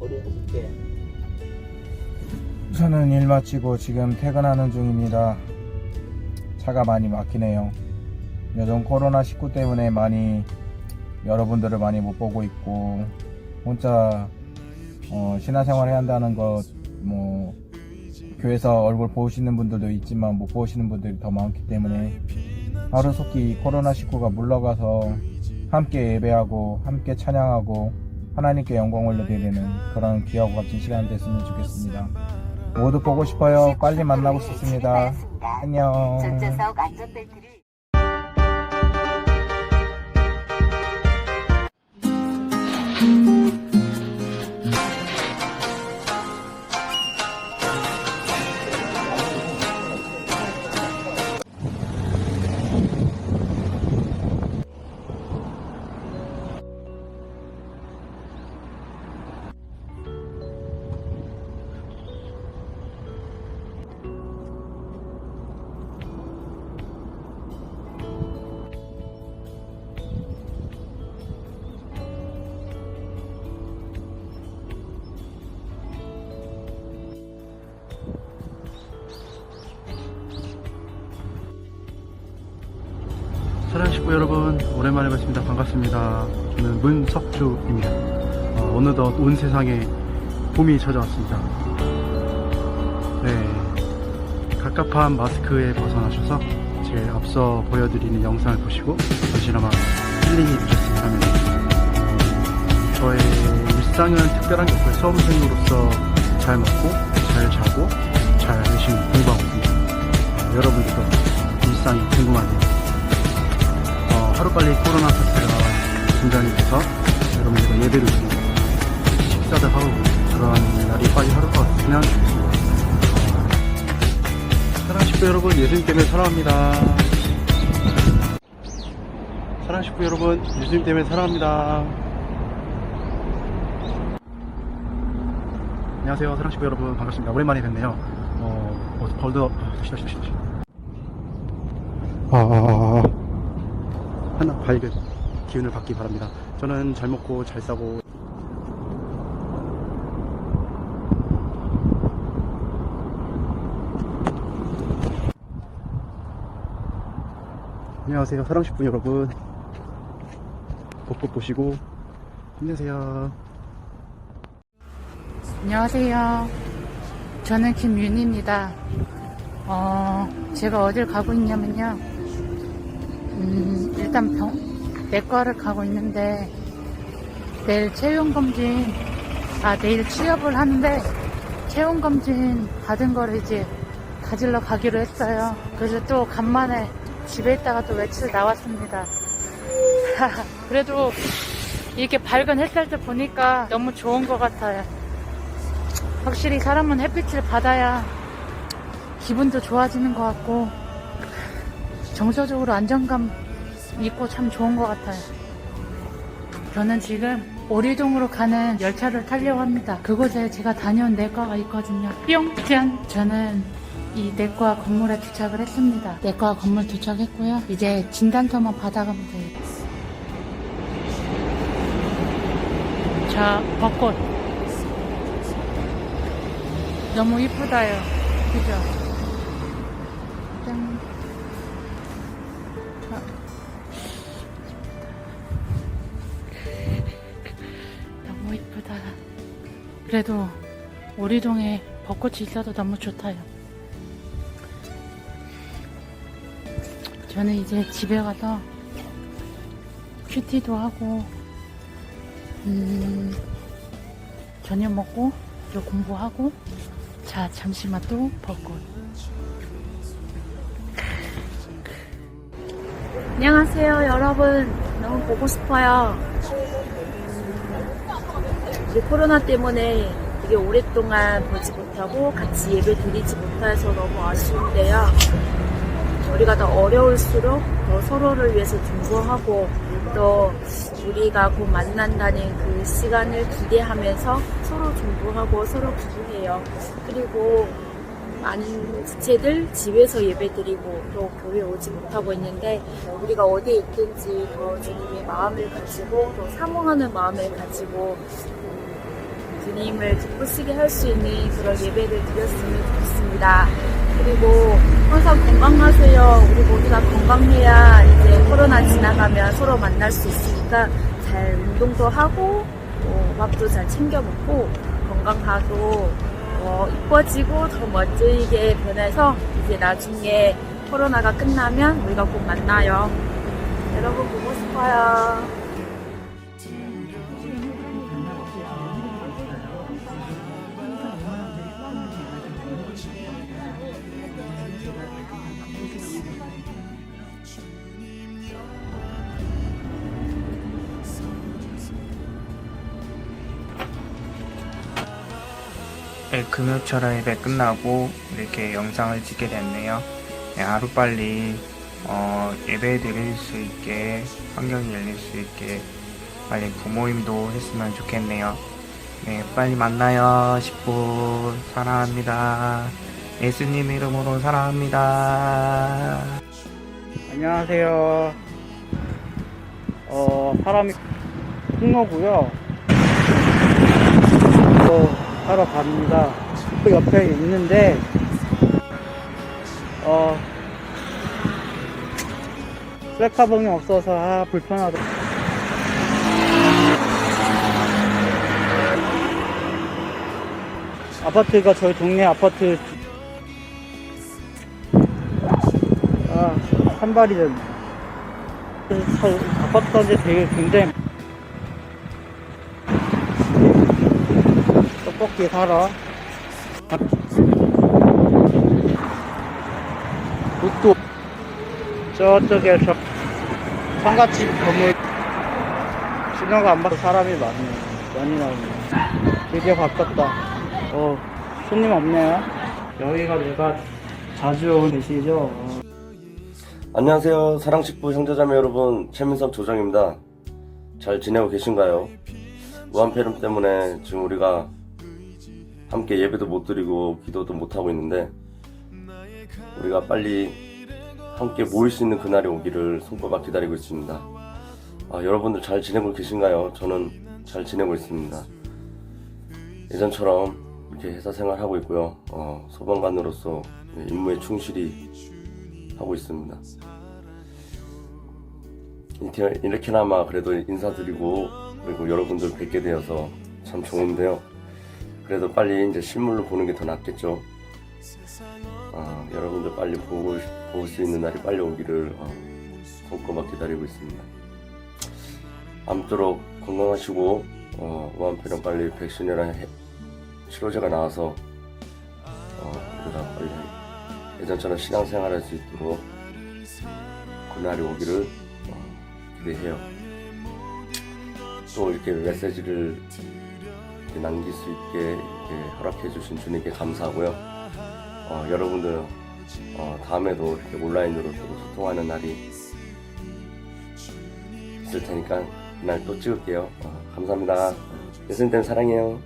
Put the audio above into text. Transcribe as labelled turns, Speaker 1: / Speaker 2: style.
Speaker 1: 어린이집게
Speaker 2: 저는 일 마치고 지금 퇴근하는 중입니다. 차가 많이 막히네요. 요즘 코로나19 때문에 많이 여러분들을 많이 못 보고 있고 혼자 어, 신화생활 해야 한다는 것 뭐 교회에서 얼굴 보시는 분들도 있지만 못 보시는 분들이 더 많기 때문에 하루속히 코로나19가 물러가서 함께 예배하고 함께 찬양하고 하나님께 영광 올려드리는 그런 귀하고 값진 시간 됐으면 좋겠습니다. 모두 보고 싶어요. 빨리 만나고 싶습니다. 안녕.
Speaker 3: 사랑 식구 여러분 오랜만에 뵙습니다. 반갑습니다. 저는 문석주입니다. 어, 어느덧 온 세상에 봄이 찾아왔습니다. 네 갑갑한 마스크에 벗어나셔서 제 앞서 보여드리는 영상을 보시고 잠시나마 힐링이 되셨으면 합니다. 저의 일상은 특별한 게 없고요. 수험생으로서 잘 먹고 잘 자고 잘 열심히 공부하고 있습니다. 어, 여러분들도 일상이 궁금하네요. 어, 하루빨리 코로나 사태가 진전이 돼서 여러분들과 예배를 드리고 식사도 하고 그런 날이 빨리 하루가 왔으면 좋겠습니다. 어, 사랑 식구 여러분 예수님 때문에 사랑합니다. 사랑 식구 여러분 예수님 때문에 사랑합니다. 안녕하세요 사랑 식구 여러분 반갑습니다. 오랜만에 뵙네요. 어, 어 벌써 다시 다시 다시 다시. 아, 아, 아, 아. 밝은 기운을 받기 바랍니다. 저는 잘 먹고 잘 싸고 안녕하세요 사랑식분 여러분 벚꽃 보시고 힘내세요
Speaker 4: 안녕하세요. 저는 김윤희입니다. 어, 제가 어딜 가고 있냐면요. 음, 일단 병, 내과를 가고 있는데, 내일 체온검진, 아, 내일 취업을 하는데, 체온검진 받은 거를 이제 가지러 가기로 했어요. 그래서 또 간만에 집에 있다가 또 며칠 나왔습니다. 그래도 이렇게 밝은 햇살도 보니까 너무 좋은 것 같아요. 확실히 사람은 햇빛을 받아야 기분도 좋아지는 것 같고 정서적으로 안정감 있고 참 좋은 것 같아요. 저는 지금 오리동으로 가는 열차를 타려고 합니다. 그곳에 제가 다녀온 내과가 있거든요. 뿅! 짠! 저는 이 내과 건물에 도착을 했습니다. 내과 건물 도착했고요. 이제 진단서만 받아가면 돼요. 자, 벚꽃. 너무 이쁘다요. 그죠? 그래도 오리동에 벚꽃이 있어도 너무 좋다요. 저는 이제 집에 가서 큐티도 하고, 음, 저녁 먹고, 또 공부하고, 자, 잠시만 또 벚꽃.
Speaker 5: 안녕하세요, 여러분. 너무 보고 싶어요. 우리 코로나 때문에 되게 오랫동안 보지 못하고 같이 예배 드리지 못해서 너무 아쉬운데요. 우리가 더 어려울수록 더 서로를 위해서 중보하고 또 우리가 곧 만난다는 그 시간을 기대하면서 서로 중보하고 서로 기도해요. 그리고 많은 지체들 집에서 예배 드리고 또 교회 오지 못하고 있는데 우리가 어디에 있든지 더 주님의 마음을 가지고 또 사모하는 마음을 가지고 음, 주님을 기쁘시게 할 수 있는 그런 예배를 드렸으면 좋겠습니다. 그리고 항상 건강하세요. 우리 모두가 건강해야 이제 코로나 지나가면 서로 만날 수 있으니까 잘 운동도 하고 어, 밥도 잘 챙겨 먹고 건강하고 어, 이뻐지고 더 멋지게 변해서 이제 나중에 코로나가 끝나면 우리가 꼭 만나요. 여러분 보고 싶어요.
Speaker 6: 네, 금요철 예배 끝나고 이렇게 영상을 찍게 됐네요. 네, 하루빨리 어, 예배 드릴 수 있게 환경이 열릴 수 있게 빨리 부모님도 했으면 좋겠네요. 네, 빨리 만나요. 10분 사랑합니다. 예수님 이름으로 사랑합니다.
Speaker 7: 안녕하세요. 어, 사람이 풍노고요. 또 하러 갑니다. 그 옆에 있는데, 어, 셀카봉이 없어서, 아, 불편하다. 아파트가 저희 동네 아파트, 아, 산발이 됐네. 사- 아파트 단지 되게 굉장히 떡볶이 사러 옷도 저쪽에 저 상가집 건물 신호가 안 봐도 사람이 많네 많이 나오네 되게 가깝다 어 손님 없네요 여기가 내가 자주 오는 곳이죠 어.
Speaker 1: 안녕하세요. 사랑식부 형제자매 여러분, 최민석 조정입니다. 잘 지내고 계신가요? 무한폐렴 때문에 지금 우리가 함께 예배도 못 드리고 기도도 못 하고 있는데 우리가 빨리 함께 모일 수 있는 그날이 오기를 손꼽아 기다리고 있습니다. 아, 여러분들 잘 지내고 계신가요? 저는 잘 지내고 있습니다. 예전처럼 이렇게 회사 생활하고 있고요. 어, 소방관으로서 임무에 충실히 하고 있습니다. 이렇게, 이렇게나마 그래도 인사드리고 그리고 여러분들 뵙게 되어서 참 좋은데요. 그래도 빨리 이제 실물로 보는 게 더 낫겠죠. 아, 여러분들 빨리 보고 볼 수 있는 날이 빨리 오기를 어, 손꼽아 기다리고 있습니다. 아무쪼록 건강하시고 어, 우한폐렴 빨리 백신이랑 해- 치료제가 나와서 어, 우리가 빨리 예전처럼 신앙생활할 수 있도록 그날이 오기를 어, 기대해요. 또 이렇게 메시지를 남길 수 있게 이렇게 허락해 주신 주님께 감사하고요. 어, 여러분들 어, 다음에도 이렇게 온라인으로 또 소통하는 날이 있을 테니까 그날 또 찍을게요. 어, 감사합니다. 예수님 때문에 사랑해요.